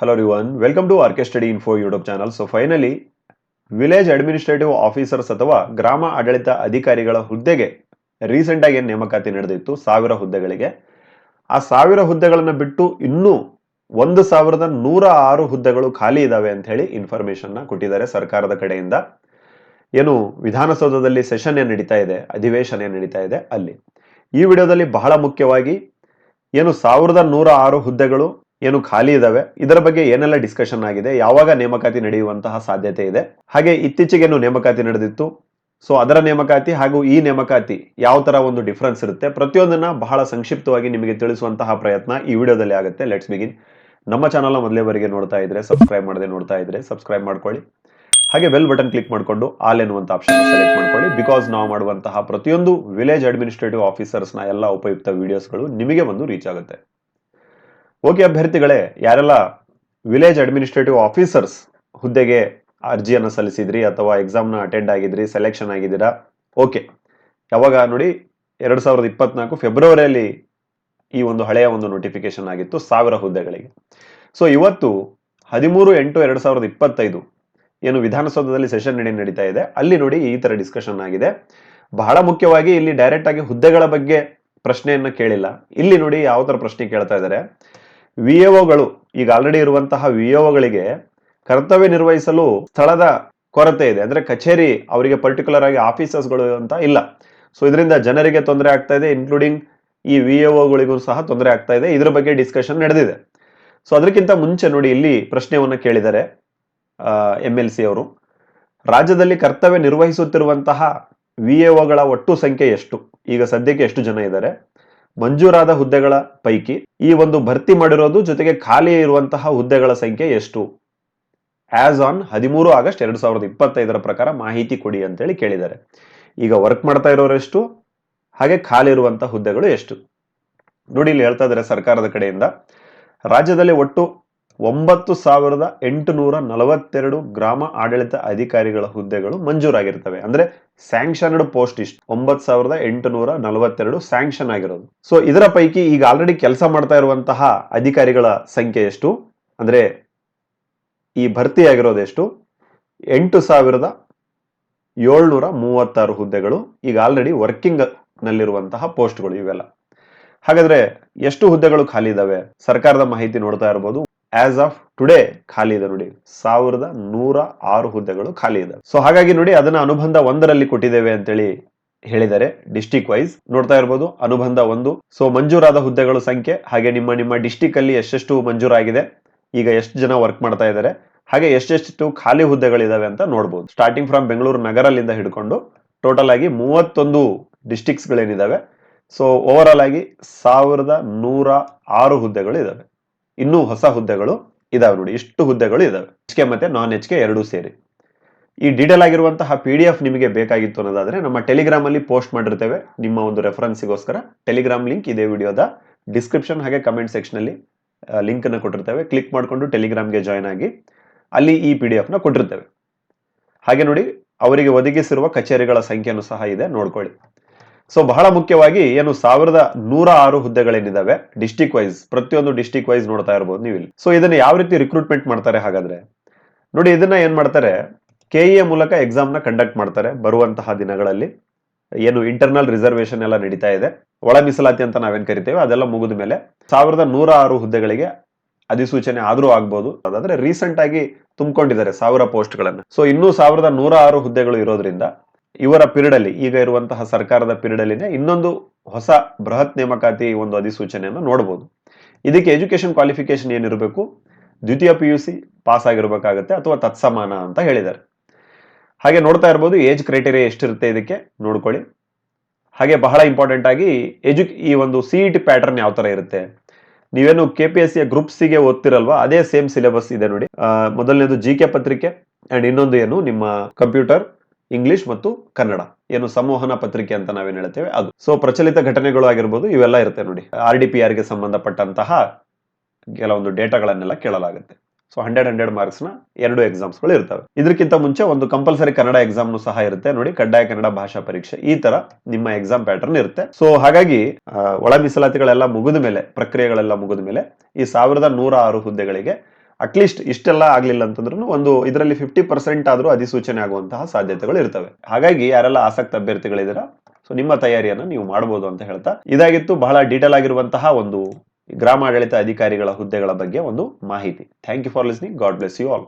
Hello everyone, welcome to RK Study Info YouTube channel. So finally, village administrative officers ಅಥವಾ ಗ್ರಾಮ ಆಡಳಿತ ಅಧಿಕಾರಿಗಳ ಹುದ್ದೆಗೆ ರೀಸೆಂಟ್ ಆಗಿ ನೇಮಕಾತಿ ನಡೆದಿತ್ತು? ಸಾವಿರ ಹುದ್ದೆಗಳಿಗೆ. ಆ ಸಾವಿರ ಹುದ್ದೆಗಳನ್ನು ಬಿಟ್ಟು ಇನ್ನೂ ಒಂದು ಸಾವಿರದ ನೂರ ಆರು ಹುದ್ದೆಗಳು ಖಾಲಿ ಇದ್ದಾವೆ ಅಂತ ಹೇಳಿ ಇನ್ಫಾರ್ಮೇಶನ್ನ ಕೊಟ್ಟಿದ್ದಾರೆ ಸರ್ಕಾರದ ಕಡೆಯಿಂದ. ಏನು ವಿಧಾನಸೌಧದಲ್ಲಿ ಸೆಷನ್ ಏನು ನಡೀತಾ ಇದೆ? ಅಧಿವೇಶನ ಏನು ನಡೀತಾ ಇದೆ? ಅಲ್ಲಿ. ಈ ವಿಡಿಯೋದಲ್ಲಿ ಬಹಳ ಮುಖ್ಯವಾಗಿ ಏನು ಸಾವಿರದ ನೂರ ಆರು ಹುದ್ದೆಗಳು ಏನು ಖಾಲಿ ಇದಾವೆ. ಇದರ ಬಗ್ಗೆ ಏನೆಲ್ಲ ಡಿಸ್ಕಷನ್ ಆಗಿದೆ, ಯಾವಾಗ ನೇಮಕಾತಿ ನಡೆಯುವಂತಹ ಸಾಧ್ಯತೆ ಇದೆ. ಹಾಗೆ ಇತ್ತೀಚೆಗೇನು ನೇಮಕಾತಿ ನಡೆದಿತ್ತು. ಸೊ ಅದರ ನೇಮಕಾತಿ ಹಾಗೂ ಈ ನೇಮಕಾತಿ ಯಾವ ತರ ಒಂದು ಡಿಫ್ರೆನ್ಸ್ ಇರುತ್ತೆ. ಪ್ರತಿಯೊಂದನ್ನ ಬಹಳ ಸಂಕ್ಷಿಪ್ತವಾಗಿ ನಿಮಗೆ ತಿಳಿಸುವಂತಹ ಪ್ರಯತ್ನ ಈ ವಿಡಿಯೋದಲ್ಲಿ ಆಗುತ್ತೆ. ಲೆಟ್ಸ್ ಬಿಗಿನ್ ನಮ್ಮ ಚಾನಲ್ ಮೊದಲೇವರೆಗೆ ನೋಡ್ತಾ ಇದ್ರೆ ಸಬ್ಸ್ಕ್ರೈಬ್ ಮಾಡದೆ ನೋಡ್ತಾ ಇದ್ರೆ ಸಬ್ಸ್ಕ್ರೈಬ್ ಮಾಡ್ಕೊಳ್ಳಿ. ಹಾಗೆ ಬೆಲ್ ಬಟನ್ ಕ್ಲಿಕ್ ಮಾಡಿಕೊಂಡು ಆಲ್ ಎನ್ನುವಂತ ಆಪ್ಷನ್ ಸೆಲೆಕ್ಟ್ ಮಾಡ್ಕೊಳ್ಳಿ. ಬಿಕಾಸ್ ನಾವು ಮಾಡುವಂತಹ ಪ್ರತಿಯೊಂದು ವಿಲೇಜ್ ಅಡ್ಮಿನಿಸ್ಟ್ರೇಟಿವ್ ಆಫೀಸರ್ಸ್ನ ಎಲ್ಲ ಉಪಯುಕ್ತ ವಿಡಿಯೋಸ್ಗಳು ನಿಮಗೆ ಒಂದು ರೀಚ್ ಆಗುತ್ತೆ. ಓಕೆ ಅಭ್ಯರ್ಥಿಗಳೇ, ಯಾರೆಲ್ಲ ವಿಲೇಜ್ ಅಡ್ಮಿನಿಸ್ಟ್ರೇಟಿವ್ ಆಫೀಸರ್ಸ್ ಹುದ್ದೆಗೆ ಅರ್ಜಿಯನ್ನು ಸಲ್ಲಿಸಿದ್ರಿ ಅಥವಾ ಎಕ್ಸಾಮ್ನ ಅಟೆಂಡ್ ಆಗಿದ್ರಿ ಸೆಲೆಕ್ಷನ್ ಆಗಿದ್ದೀರಾ? ಓಕೆ. ಯಾವಾಗ ನೋಡಿ, ಎರಡು ಸಾವಿರದ ಇಪ್ಪತ್ನಾಲ್ಕು ಫೆಬ್ರವರಿಯಲ್ಲಿ ಈ ಒಂದು ಹಳೆಯ ಒಂದು ನೋಟಿಫಿಕೇಶನ್ ಆಗಿತ್ತು, ಸಾವಿರ ಹುದ್ದೆಗಳಿಗೆ. ಸೊ ಇವತ್ತು ಹದಿಮೂರು ಎಂಟು ಎರಡು ಸಾವಿರದ ಇಪ್ಪತ್ತೈದು ಏನು ವಿಧಾನಸೌಧದಲ್ಲಿ ಸೆಷನ್ ನಡೆ ನಡೀತಾ ಇದೆ. ಅಲ್ಲಿ ನೋಡಿ ಈ ತರ ಡಿಸ್ಕಷನ್ ಆಗಿದೆ. ಬಹಳ ಮುಖ್ಯವಾಗಿ ಇಲ್ಲಿ ಡೈರೆಕ್ಟ್ ಆಗಿ ಹುದ್ದೆಗಳ ಬಗ್ಗೆ ಪ್ರಶ್ನೆಯನ್ನ ಕೇಳಿಲ್ಲ. ಇಲ್ಲಿ ನೋಡಿ ಯಾವ ತರ ಪ್ರಶ್ನೆ ಕೇಳ್ತಾ ಇದ್ದಾರೆ. ವಿಎಒಗಳು, ಈಗ ಆಲ್ರೆಡಿ ಇರುವಂತಹ ವಿ ಒಗಳಿಗೆ ಕರ್ತವ್ಯ ನಿರ್ವಹಿಸಲು ಸ್ಥಳದ ಕೊರತೆ ಇದೆ. ಅಂದ್ರೆ ಕಚೇರಿ ಅವರಿಗೆ ಪರ್ಟಿಕ್ಯುಲರ್ ಆಗಿ ಆಫೀಸರ್ಸ್ಗಳು ಅಂತ ಇಲ್ಲ. ಸೊ ಇದರಿಂದ ಜನರಿಗೆ ತೊಂದರೆ ಆಗ್ತಾ ಇದೆ ಇನ್ಕ್ಲೂಡಿಂಗ್ ಈ ವಿ ಒಗಳಿಗೂ ಸಹ ತೊಂದರೆ ಆಗ್ತಾ ಇದೆ. ಇದ್ರ ಬಗ್ಗೆ ಡಿಸ್ಕಷನ್ ನಡೆದಿದೆ. ಸೊ ಅದಕ್ಕಿಂತ ಮುಂಚೆ ನೋಡಿ ಇಲ್ಲಿ ಪ್ರಶ್ನೆಯನ್ನು ಕೇಳಿದ್ದಾರೆ ಎಂ ಎಲ್ ಸಿ ಅವರು, ರಾಜ್ಯದಲ್ಲಿ ಕರ್ತವ್ಯ ನಿರ್ವಹಿಸುತ್ತಿರುವಂತಹ ವಿ ಒಗಳ ಒಟ್ಟು ಸಂಖ್ಯೆ ಎಷ್ಟು? ಈಗ ಸದ್ಯಕ್ಕೆ ಎಷ್ಟು ಜನ ಇದ್ದಾರೆ? ಮಂಜೂರಾದ ಹುದ್ದೆಗಳ ಪೈಕಿ ಈ ಒಂದು ಭರ್ತಿ ಮಾಡಿರೋದು ಜೊತೆಗೆ ಖಾಲಿ ಇರುವಂತಹ ಹುದ್ದೆಗಳ ಸಂಖ್ಯೆ ಎಷ್ಟು? ಆಸ್ ಆನ್ ಹದಿಮೂರು ಆಗಸ್ಟ್ ಎರಡು ಸಾವಿರದ ಇಪ್ಪತ್ತೈದರ ಪ್ರಕಾರ ಮಾಹಿತಿ ಕೊಡಿ ಅಂತೇಳಿ ಕೇಳಿದ್ದಾರೆ. ಈಗ ವರ್ಕ್ ಮಾಡ್ತಾ ಇರೋರು ಎಷ್ಟು? ಹಾಗೆ ಖಾಲಿ ಇರುವಂತಹ ಹುದ್ದೆಗಳು ಎಷ್ಟು? ನೋಡಿ, ಇಲ್ಲಿ ಹೇಳ್ತಾ ಇದ್ದಾರೆ ಸರ್ಕಾರದ ಕಡೆಯಿಂದ. ರಾಜ್ಯದಲ್ಲಿ ಒಟ್ಟು ಒಂಬತ್ತು ಸಾವಿರದ ಎಂಟುನೂರ ನಲವತ್ತೆರಡು ಗ್ರಾಮ ಆಡಳಿತ ಅಧಿಕಾರಿಗಳ ಹುದ್ದೆಗಳು ಮಂಜೂರಾಗಿರ್ತವೆ ಅಂದ್ರೆ ಸ್ಯಾಂಕ್ಷನ್ಡ್ ಪೋಸ್ಟ್ ಇಷ್ಟು. ಒಂಬತ್ ಸಾವಿರದ ಎಂಟುನೂರ ನಲವತ್ತೆರಡು ಸ್ಯಾಂಕ್ಷನ್ ಆಗಿರೋದು. ಸೊ ಇದರ ಪೈಕಿ ಈಗ ಆಲ್ರೆಡಿ ಕೆಲಸ ಮಾಡ್ತಾ ಇರುವಂತಹ ಅಧಿಕಾರಿಗಳ ಸಂಖ್ಯೆ ಎಷ್ಟು? ಅಂದ್ರೆ ಈ ಭರ್ತಿ ಆಗಿರೋದು ಎಷ್ಟು? ಎಂಟು ಸಾವಿರದ ಏಳ್ನೂರ ಮೂವತ್ತಾರು ಹುದ್ದೆಗಳು ಈಗ ಆಲ್ರೆಡಿ ವರ್ಕಿಂಗ್ ನಲ್ಲಿರುವಂತಹ ಪೋಸ್ಟ್ಗಳು ಇವೆಲ್ಲ. ಹಾಗಾದ್ರೆ ಎಷ್ಟು ಹುದ್ದೆಗಳು ಖಾಲಿ ಇದಾವೆ? ಸರ್ಕಾರದ ಮಾಹಿತಿ ನೋಡ್ತಾ ಇರಬಹುದು ಆಸ್ ಆಫ್ ಟುಡೇ ಖಾಲಿ ಇದೆ ನೋಡಿ. ಸಾವಿರದ ನೂರ ಆರು ಹುದ್ದೆಗಳು ಖಾಲಿ ಇದೆ. ಸೊ ಹಾಗಾಗಿ ನೋಡಿ, ಅದನ್ನ ಅನುಬಂಧ ಒಂದರಲ್ಲಿ ಕೊಟ್ಟಿದ್ದೇವೆ ಅಂತೇಳಿ ಹೇಳಿದ್ದಾರೆ ಡಿಸ್ಟಿಕ್ ವೈಸ್ ನೋಡ್ತಾ ಇರಬಹುದು ಅನುಬಂಧ ಒಂದು. ಸೊ ಮಂಜೂರಾದ ಹುದ್ದೆಗಳ ಸಂಖ್ಯೆ, ಹಾಗೆ ನಿಮ್ಮ ನಿಮ್ಮ ಡಿಸ್ಟಿಕ್ ಅಲ್ಲಿ ಎಷ್ಟೆಷ್ಟು ಮಂಜೂರಾಗಿದೆ, ಈಗ ಎಷ್ಟು ಜನ ವರ್ಕ್ ಮಾಡ್ತಾ ಇದ್ದಾರೆ, ಹಾಗೆ ಎಷ್ಟೆಷ್ಟು ಖಾಲಿ ಹುದ್ದೆಗಳಿದಾವೆ ಅಂತ ನೋಡ್ಬೋದು. ಸ್ಟಾರ್ಟಿಂಗ್ ಫ್ರಮ್ ಬೆಂಗಳೂರು ನಗರಲ್ಲಿಂದ ಹಿಡ್ಕೊಂಡು ಟೋಟಲ್ ಆಗಿ ಮೂವತ್ತೊಂದು ಡಿಸ್ಟಿಕ್ಸ್ ಗಳೇನಿದಾವೆ. ಸೊ ಓವರ್ ಆಲ್ ಆಗಿ ಸಾವಿರದ ನೂರ ಆರು ಹುದ್ದೆಗಳು ಇದಾವೆ ಇನ್ನೂ ಹೊಸ ಹುದ್ದೆಗಳು ಇದಾವೆ ನೋಡಿ, ಇಷ್ಟು ಹುದ್ದೆಗಳು ಇದಾವೆ. ಎಚ್ ಕೆ ಮತ್ತೆ ನಾನ್ ಎಚ್ ಕೆ ಎರಡೂ ಸೇರಿ. ಈ ಡೀಟೇಲ್ ಆಗಿರುವಂತಹ ಪಿ ಡಿ ಎಫ್ ನಿಮಗೆ ಬೇಕಾಗಿತ್ತು ಅನ್ನೋದಾದ್ರೆ ನಮ್ಮ ಟೆಲಿಗ್ರಾಮ್ ಅಲ್ಲಿ ಪೋಸ್ಟ್ ಮಾಡಿರ್ತೇವೆ. ನಿಮ್ಮ ಒಂದು ರೆಫರೆನ್ಸ್ಗೋಸ್ಕರ ಟೆಲಿಗ್ರಾಮ್ ಲಿಂಕ್ ಇದೇ ವಿಡಿಯೋದ ಡಿಸ್ಕ್ರಿಪ್ಷನ್ ಹಾಗೆ ಕಮೆಂಟ್ ಸೆಕ್ಷನ್ ಅಲ್ಲಿ ಲಿಂಕ್ ಅನ್ನು ಕೊಟ್ಟಿರ್ತೇವೆ. ಕ್ಲಿಕ್ ಮಾಡಿಕೊಂಡು ಟೆಲಿಗ್ರಾಮ್ಗೆ ಜಾಯ್ನ್ ಆಗಿ ಅಲ್ಲಿ ಈ ಪಿ ಡಿ ಎಫ್ನ ಕೊಟ್ಟಿರ್ತೇವೆ. ಹಾಗೆ ನೋಡಿ, ಅವರಿಗೆ ಒದಗಿಸಿರುವ ಕಚೇರಿಗಳ ಸಂಖ್ಯೆನೂ ಸಹ ಇದೆ, ನೋಡ್ಕೊಳ್ಳಿ. ಸೊ ಬಹಳ ಮುಖ್ಯವಾಗಿ ಏನು ಸಾವಿರದ ನೂರ ಆರು ಹುದ್ದೆಗಳೇನಿದಾವೆ? ಡಿಸ್ಟಿಕ್ ವೈಸ್ ಪ್ರತಿಯೊಂದು ಡಿಸ್ಟಿಕ್ ವೈಸ್ ನೋಡ್ತಾ ಇರಬಹುದು ನೀವು ಇಲ್ಲಿ ಸೊ ಇದನ್ನ ಯಾವ ರೀತಿ ರಿಕ್ರೂಟ್ಮೆಂಟ್ ಮಾಡ್ತಾರೆ ಹಾಗಾದ್ರೆ? ನೋಡಿ, ಇದನ್ನ ಏನ್ ಮಾಡ್ತಾರೆ? ಕೆಇಎ ಮೂಲಕ ಎಕ್ಸಾಮ್ನ ಕಂಡಕ್ಟ್ ಮಾಡ್ತಾರೆ ಬರುವಂತಹ ದಿನಗಳಲ್ಲಿ. ಏನು ಇಂಟರ್ನಲ್ ರಿಸರ್ವೇಶನ್ ಎಲ್ಲ ನಡೀತಾ ಇದೆ. ಒಳ ಮೀಸಲಾತಿ ಅಂತ ನಾವೇನ್ ಕರಿತೇವೆ? ಅದೆಲ್ಲ ಮುಗಿದ ಮೇಲೆ ಸಾವಿರದ ನೂರ ಆರು ಹುದ್ದೆಗಳಿಗೆ ಅಧಿಸೂಚನೆ ಆದ್ರೂ ಆಗ್ಬೋದು. ಅದಾದ್ರೆ ರೀಸೆಂಟ್ ಆಗಿ ತುಂಬಿಕೊಂಡಿದ್ದಾರೆ ಸಾವಿರ ಪೋಸ್ಟ್ ಗಳನ್ನ. ಸೊ ಇನ್ನೂ ಸಾವಿರದ ನೂರ ಆರು ಹುದ್ದೆಗಳು ಇರೋದ್ರಿಂದ ಇವರ ಪೀರಿಯಡ್ ಅಲ್ಲಿ ಈಗ ಇರುವಂತಹ ಸರ್ಕಾರದ ಪೀರಿಯಡ್ ಅಲ್ಲಿನೇ ಇನ್ನೊಂದು ಹೊಸ ಬೃಹತ್ ನೇಮಕಾತಿ ಒಂದು ಅಧಿಸೂಚನೆಯನ್ನು ನೋಡಬಹುದು ಇದಕ್ಕೆ ಎಜುಕೇಶನ್ ಕ್ವಾಲಿಫಿಕೇಶನ್ ಏನಿರಬೇಕು? ದ್ವಿತೀಯ ಪಿ ಯು ಸಿ ಪಾಸ್ ಆಗಿರಬೇಕಾಗತ್ತೆ ಅಥವಾ ತತ್ಸಮಾನ ಅಂತ ಹೇಳಿದ್ದಾರೆ. ಹಾಗೆ ನೋಡ್ತಾ ಇರ್ಬೋದು, ಏಜ್ ಕ್ರೈಟೇರಿಯಾ ಎಷ್ಟಿರುತ್ತೆ ಇದಕ್ಕೆ? ನೋಡ್ಕೊಳ್ಳಿ. ಹಾಗೆ ಬಹಳ ಇಂಪಾರ್ಟೆಂಟ್ ಆಗಿ ಎಜು ಈ ಒಂದು ಸಿಇ ಟಿ ಪ್ಯಾಟರ್ನ್ ಯಾವ ತರ ಇರುತ್ತೆ? ನೀವೇನು ಕೆ ಪಿ ಎಸ್ ಸಿಯ ಗ್ರೂಪ್ ಸಿಗೆ ಓದ್ತಿರಲ್ವಾ? ಅದೇ ಸೇಮ್ ಸಿಲೆಬಸ್ ಇದೆ ನೋಡಿ. ಮೊದಲನೇದು ಜಿ ಕೆ ಪತ್ರಿಕೆ, ಅಂಡ್ ಇನ್ನೊಂದು ಏನು? ನಿಮ್ಮ ಕಂಪ್ಯೂಟರ್. ಇಂಗ್ಲಿಷ್ ಮತ್ತು ಕನ್ನಡ. ಏನು ಸಂವಹನ ಪತ್ರಿಕೆ ಅಂತ ನಾವೇನ್ ಹೇಳ್ತೇವೆ? ಅದು. ಸೊ ಪ್ರಚಲಿತ ಘಟನೆಗಳು ಆಗಿರ್ಬೋದು, ಇವೆಲ್ಲ ಇರುತ್ತೆ ನೋಡಿ. ಆರ್ ಡಿ ಪಿ ಆರ್ಗೆ ಸಂಬಂಧಪಟ್ಟಂತಹ ಕೆಲವೊಂದು ಡೇಟಾಗಳನ್ನೆಲ್ಲ ಕೇಳಲಾಗುತ್ತೆ. ಸೊ ಹಂಡ್ರೆಡ್ ಹಂಡ್ರೆಡ್ ಮಾರ್ಕ್ಸ್ನ ಎರಡು ಎಕ್ಸಾಮ್ಸ್ಗಳು ಇರ್ತವೆ. ಇದಕ್ಕಿಂತ ಮುಂಚೆ ಒಂದು ಕಂಪಲ್ಸರಿ ಕನ್ನಡ ಎಕ್ಸಾಮ್ ಸಹ ಇರುತ್ತೆ ನೋಡಿ. ಕಡ್ಡಾಯ ಕನ್ನಡ ಭಾಷಾ ಪರೀಕ್ಷೆ. ಈ ತರ ನಿಮ್ಮ ಎಕ್ಸಾಮ್ ಪ್ಯಾಟರ್ನ್ ಇರುತ್ತೆ. ಸೊ ಹಾಗಾಗಿ ಒಳ ಮೀಸಲಾತಿಗಳೆಲ್ಲ ಮುಗಿದ ಮೇಲೆ, ಪ್ರಕ್ರಿಯೆಗಳೆಲ್ಲ ಮುಗಿದ ಮೇಲೆ ಈ ಸಾವಿರದ ನೂರ ಆರು ಹುದ್ದೆಗಳಿಗೆ ಅಟ್ಲೀಸ್ಟ್ ಇಷ್ಟೆಲ್ಲ ಆಗ್ಲಿಲ್ಲ ಅಂತಂದ್ರೂ ಒಂದು ಇದರಲ್ಲಿ ಫಿಫ್ಟಿ ಪರ್ಸೆಂಟ್ ಆದ್ರೂ ಅಧಿಸೂಚನೆ ಆಗುವಂತಹ ಸಾಧ್ಯತೆಗಳು ಇರ್ತವೆ. ಹಾಗಾಗಿ ಯಾರೆಲ್ಲ ಆಸಕ್ತ ಅಭ್ಯರ್ಥಿಗಳಿದ್ದೀರಾ ಸೊ ನಿಮ್ಮ ತಯಾರಿಯನ್ನು ನೀವು ಮಾಡಬಹುದು ಅಂತ ಹೇಳ್ತಾ, ಇದಾಗಿತ್ತು ಬಹಳ ಡೀಟೇಲ್ ಆಗಿರುವಂತಹ ಒಂದು ಗ್ರಾಮಾಡಳಿತ ಅಧಿಕಾರಿಗಳ ಹುದ್ದೆಗಳ ಬಗ್ಗೆ ಒಂದು ಮಾಹಿತಿ. Thank you for listening God bless you all